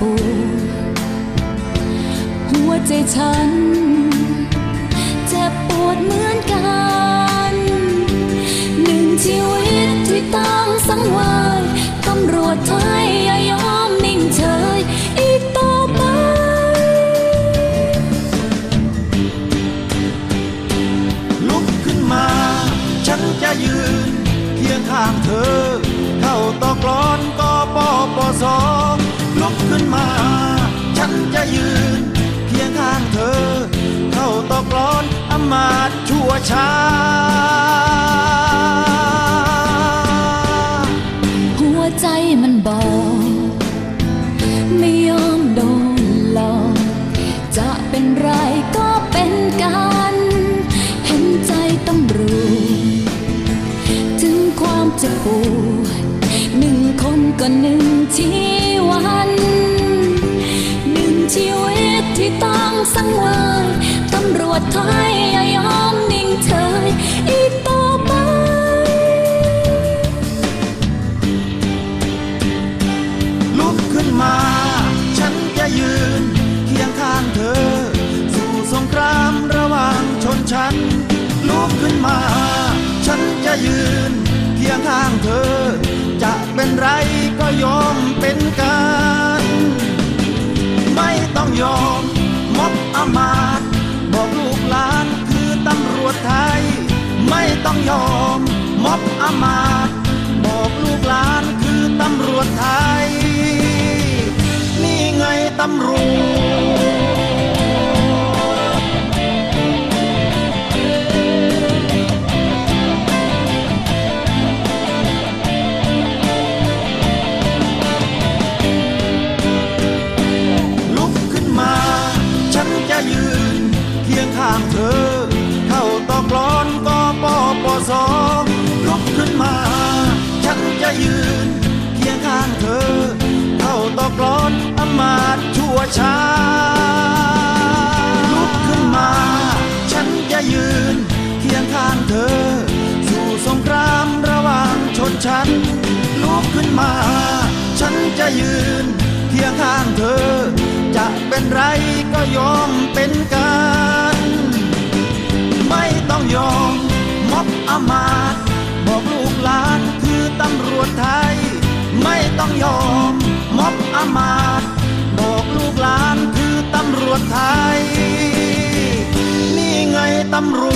ปวหัวใจฉันเจ็บปวดเหมือนกัน หนึ่งชีวิตที่ต้องสังเวยตำรวจไทยอย่ายอมนิ่งเฉยอีกต่อไปลุกขึ้นมา ฉันจะยืนเคียงข้างเธอ เข้าตอกลอนกปอปอส ช้า หัวใจมันบอก ไม่ยอมโดนหลอก จะเป็นไรก็เป็นกัน เห็นใจตำรวจถึงความเจ็บปวดหนึ่งคนก็หนึ่งชี ตที่ต้องสังเวยตำรวจไทยอย่ายอมนิ่งเฉยอีกต่อไปลุกขึ้นมา ฉันจะยืนเคียงข้างเธอ สู่สงครามระหว่างชนชั้นลุกขึ้นมา ฉันจะยืนเคียงข้างเธอ จะเป็นไรก็ยอม ต้องยอมม็อบอมาตบอกลูกหลานคือตำรวจไทย นี่ไงตำรวจ ปสลุกขึ้นมา ฉันจะยืนเคียงข้างเธอ เข้าตอกลอนอมาตชั่วช้าลุกขึ้นมา ฉันจะยืนเคียงข้างเธอ สู่สงครามระหว่างชนชั้นลุกขึ้นมา ฉันจะยืนเคียงข้างเธอ จะเป็นไรก็ยอมเป็น ตำรวจ